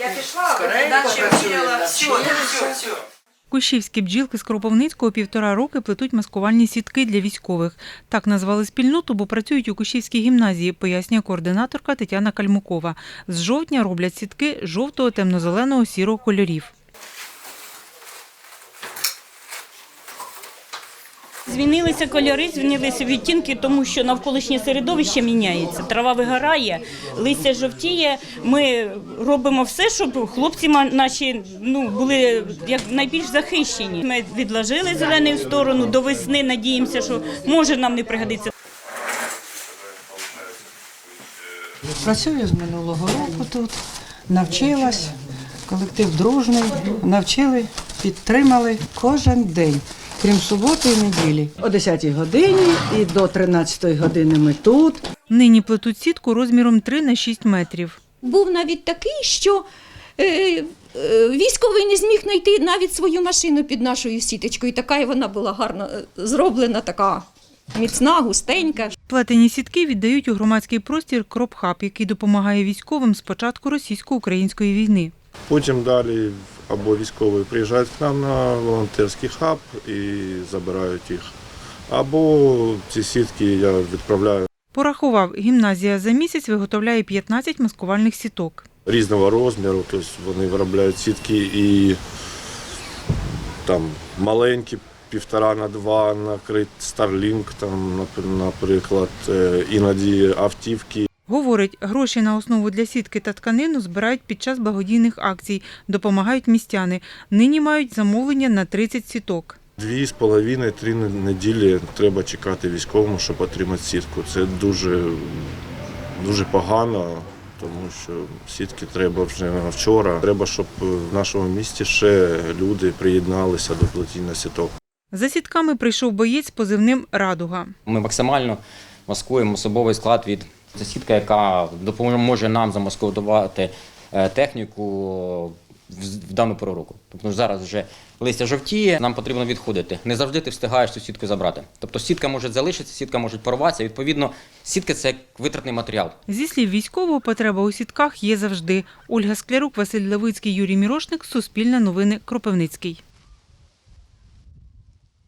Я пішла, Скоренько далі Все, все, все. Кущівські бджілки з Кропивницького півтора роки плетуть маскувальні сітки для військових. Так назвали спільноту, бо працюють у Кущівській гімназії, пояснює координаторка Тетяна Кальмукова. З жовтня роблять сітки жовтого, темно-зеленого, сірого кольорів. Змінилися кольори, змінилися відтінки, тому що навколишнє середовище міняється. Трава вигорає, листя жовтіє. Ми робимо все, щоб хлопці наші ну були як найбільш захищені. Ми відложили зелений в сторону до весни. Надіємося, що може нам не пригодиться. Працюю з минулого року тут, навчилась, колектив дружний, навчили, підтримали кожен день, крім суботи і неділі. О 10-й годині і до 13-ї години ми тут. Нині плетуть сітку розміром 3 на 6 метрів. був навіть такий, що е, е, військовий не зміг знайти навіть свою машину під нашою сіточкою. Така і вона була гарно е, зроблена, така міцна, густенька. Плетені сітки віддають у громадський простір Кропхаб, який допомагає військовим з початку російсько-української війни. Потім далі або військові приїжджають к нам на волонтерський хаб і забирають їх. Або ці сітки я відправляю Порахував, гімназія за місяць виготовляє 15 маскувальних сіток. різного розміру, тобто вони виробляють сітки і там маленькі, півтора на два, накрит Starlink, там, наприклад, е, іноді автівки. Говорить, гроші на основу для сітки та тканину збирають під час благодійних акцій, допомагають містяни. Нині мають замовлення на 30 сіток. Дві з половиною, три неділі треба чекати військовому, щоб отримати сітку. Це дуже, дуже погано, тому що сітки треба вже вчора. Треба, щоб в нашому місті ще люди приєдналися до плетіння сіток. За сітками прийшов боєць з позивним Радуга. Ми максимально маскуємо особовий склад від це сітка, яка допоможе нам замаскувати е, техніку в дану пору року. Тобто зараз вже листя жовтіє, нам потрібно відходити. Не завжди ти встигаєш цю сітку забрати. Тобто сітка може залишитися, сітка може порватися. Відповідно, сітка це як витратний матеріал. Зі слів військового, потреба у сітках є завжди. Ольга Склярук, Василь Левицький, Юрій Мірошник, Суспільне новини, Кропивницький.